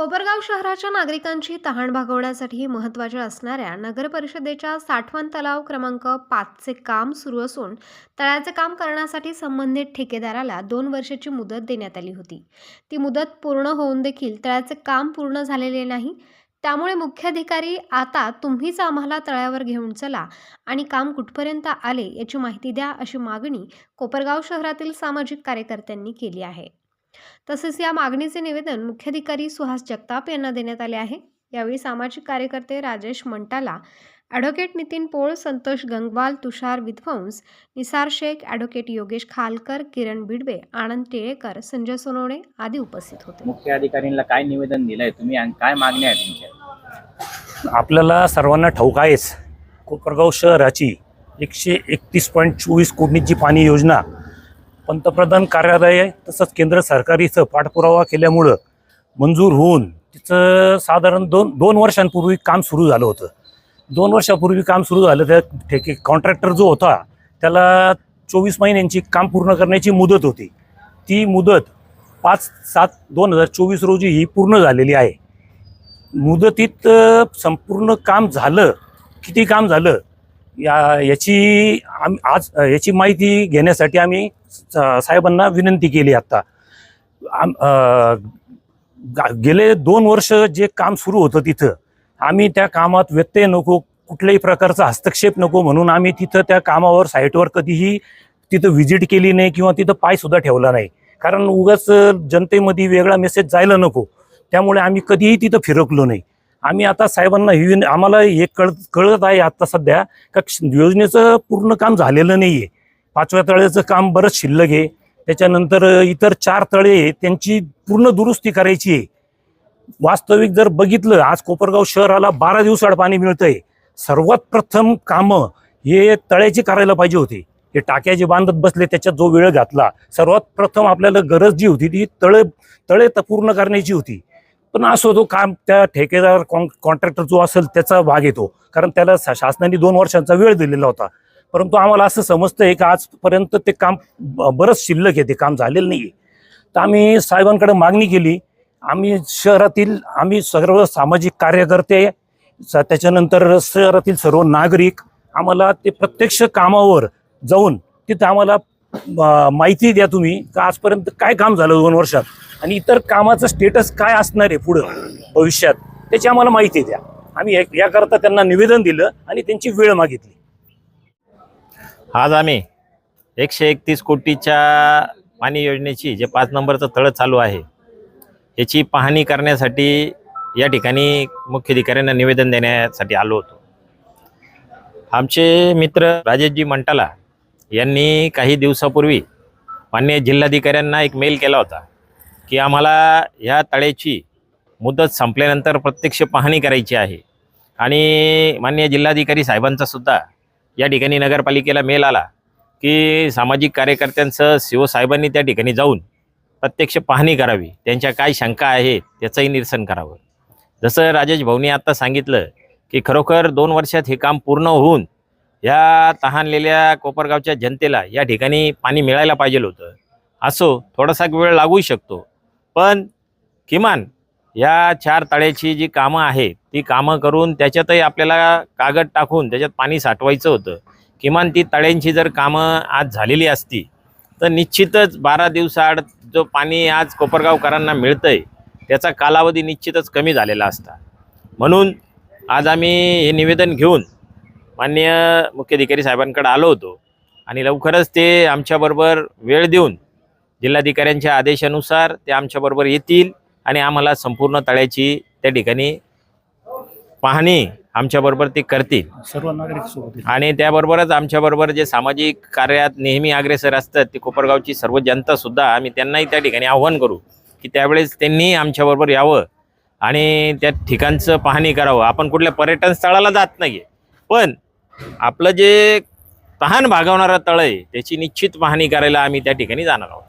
कोपरगाव शहराच्या नागरिकांची तहान भागवण्यासाठी महत्त्वाच्या असणाऱ्या नगरपरिषदेच्या साठवण तलाव क्रमांक पाचचे काम सुरू असून तळ्याचे काम करण्यासाठी संबंधित ठेकेदाराला दोन वर्षाची मुदत देण्यात आली होती. ती मुदत पूर्ण होऊन देखील तळ्याचे काम पूर्ण झालेले नाही. त्यामुळे मुख्याधिकारी आता तुम्हीच आम्हाला तळ्यावर घेऊन चला आणि काम कुठपर्यंत आले याची माहिती द्या अशी मागणी कोपरगाव शहरातील सामाजिक कार्यकर्त्यांनी केली आहे. तसेच या मागणीचे निवेदन मुख्याधिकारी सुहास जगताप यांना देण्यात आले आहे. यावेळी सामाजिक कार्यकर्ते राजेश मंटाला ॲडव्होकेट नितीन पोळ संतोष गंगवाल तुषार विध्वंस निसार शेख ॲडव्होकेट योगेश खालकर किरण बिडवे आनंद टिळेकर संजय सोनवणे आदी उपस्थित होते. मुख्य अधिकाऱ्यांना काय निवेदन दिलंय तुम्ही आणि काय मागण्या आहे तुमच्या आपल्याला सर्वांना ठाऊक आहेच. कोपरगाव शहराची एकशे एकतीस पॉईंट चोवीस कोटीची पाणी योजना पंतप्रधान कार्यालय तसंच केंद्र सरकारीचं पाठपुरावा केल्यामुळं मंजूर होऊन तिचं साधारण दोन दोन वर्षांपूर्वी काम सुरू झालं होतं. दोन वर्षापूर्वी काम सुरू झालं त्या ठेके कॉन्ट्रॅक्टर जो होता त्याला चोवीस महिन्यांची काम पूर्ण करण्याची मुदत होती. ती मुदत पाच सात दोन हजार चोवीस रोजी ही पूर्ण झालेली आहे. मुदतीत संपूर्ण काम झालं किती काम झालं या याची आम आज याची माहिती घेण्यासाठी आम्ही स- साहेबांना विनंती केली आत्ता आम गा- गेले दोन वर्ष जे काम सुरू होतं तिथं आम्ही त्या कामात व्यत्यय नको कुठल्याही प्रकारचा हस्तक्षेप नको म्हणून आम्ही तिथं त्या कामावर साईटवर कधीही तिथं व्हिजिट केली नाही किंवा तिथं पायसुद्धा ठेवला नाही. कारण उगाच जनतेमध्ये वेगळा मेसेज जायला नको. त्यामुळे आम्ही कधीही तिथं फिरकलो नाही. आम्ही आता साहेबांना ही आम्हाला हे कळ कळत आहे आता सध्या का क्ष- योजनेचं पूर्ण काम झालेलं नाही आहे पाचव्या तळ्याचं काम बरंच शिल्लक आहे. त्याच्यानंतर इतर चार तळे त्यांची पूर्ण दुरुस्ती करायची आहे. वास्तविक जर बघितलं आज कोपरगाव शहराला बारा दिवसाआड पाणी मिळतंय. सर्वात प्रथम कामं हे तळ्याची करायला पाहिजे होते. हे टाक्या जे बांधत बसले त्याच्यात जो वेळ घातला. सर्वात प्रथम आपल्याला गरज जी होती ती तळे तळे पूर्ण करण्याची होती. पण असं तो काम त्या ठेकेदार कॉन्ट्रॅक्टर जो असेल त्याचा भाग येतो. कारण त्याला शा- शासनाने दोन वर्षांचा वेळ दिलेला होता. परंतु आम्हाला असं समजतंय की आजपर्यंत ते काम ब- बरंच शिल्लक आहे ते काम झालेलं नाही तर आम्ही साहेबांकडे मागणी केली. आम्ही शहरातील आम्ही सर्व सामाजिक कार्यकर्ते स- त्याच्यानंतर शहरातील सर्व नागरिक आम्हाला ते प्रत्यक्ष कामावर जाऊन तिथं आम्हाला माहिती द्या तुम्ही का आजपर्यंत काय काम झालं दोन वर्षात? आणि इतर कामाचं स्टेटस काय असणार आहे पुढं? भविष्यात? त्याची आम्हाला माहिती द्या. आम्ही याकरता त्यांना निवेदन दिलं आणि त्यांची वेळ मागितली. आज आम्ही एकशे एकतीस कोटीच्या पाणी योजनेची जे पाच नंबरचं तळं चालू आहे याची पाहणी करण्यासाठी या ठिकाणी मुख्याधिकाऱ्यांना निवेदन देण्यासाठी आलो होतो. आमचे मित्र राजेशजी मंटाला यांनी काही दिवसापूर्वी मान्य जिल्हाधिकाऱ्यांना एक मेल केला होता. की आम्हाला ह्या तळ्याची मुदत संपल्यानंतर प्रत्यक्ष पाहणी करायची आहे. आणि मान्य जिल्हाधिकारी साहेबांचा सुद्धा या ठिकाणी नगरपालिकेला मेल आला की सामाजिक कार्यकर्त्यांसह शिवसाहेबांनी त्या ठिकाणी जाऊन प्रत्यक्ष पाहणी करावी. त्यांच्या काय शंका आहे त्याचंही निरसन करावं. जसं राजेश भाऊनी आत्ता सांगितलं की खरोखर दोन वर्षात हे काम पूर्ण होऊन या तहानलेल्या कोपरगावच्या जनतेला या ठिकाणी पाणी मिळायला पाहिजे होतं. असो थोडासा वेळ लागूही शकतो. पण किमान या चार तळ्याची जी कामं आहेत ती कामं करून त्याच्यातही आपल्याला कागद टाकून त्याच्यात पाणी साठवायचं होतं. किमान ती तळ्यांची जर कामं आज झालेली असती तर निश्चितच बारा दिवसाआड जो पाणी आज कोपरगावकरांना मिळतं आहे त्याचा कालावधी निश्चितच कमी झालेला असता. म्हणून आज आम्ही हे निवेदन घेऊन माननीय मुख्याधिकारी साहेबांकडे आलो होतो आणि लवकरच ते आमच्याबरोबर वेळ देऊन जिल्हाधिकाऱ्यांच्या आदेशानुसार ते आमच्याबरोबर येतील आणि आम्हाला संपूर्ण तळ्याची त्या ठिकाणी पाहणी आमच्याबरोबर ते करतील. सर्व नागरिक आणि त्याबरोबरच आमच्याबरोबर जे सामाजिक कार्यात नेहमी अग्रेसर असतात ते कोपरगावची सर्व जनता सुद्धा आम्ही त्यांनाही त्या ठिकाणी आव्हान करू की त्यावेळेस त्यांनी आमच्याबरोबर यावं आणि त्या ठिकाणचं पाहणी करावं. आपण कुठल्या पर्यटन स्थळाला जात नाही पण आपलं जे तहान भागवणारं तळ आहे त्याची निश्चित पाहणी करायला आम्ही त्या ठिकाणी जाणार आहोत.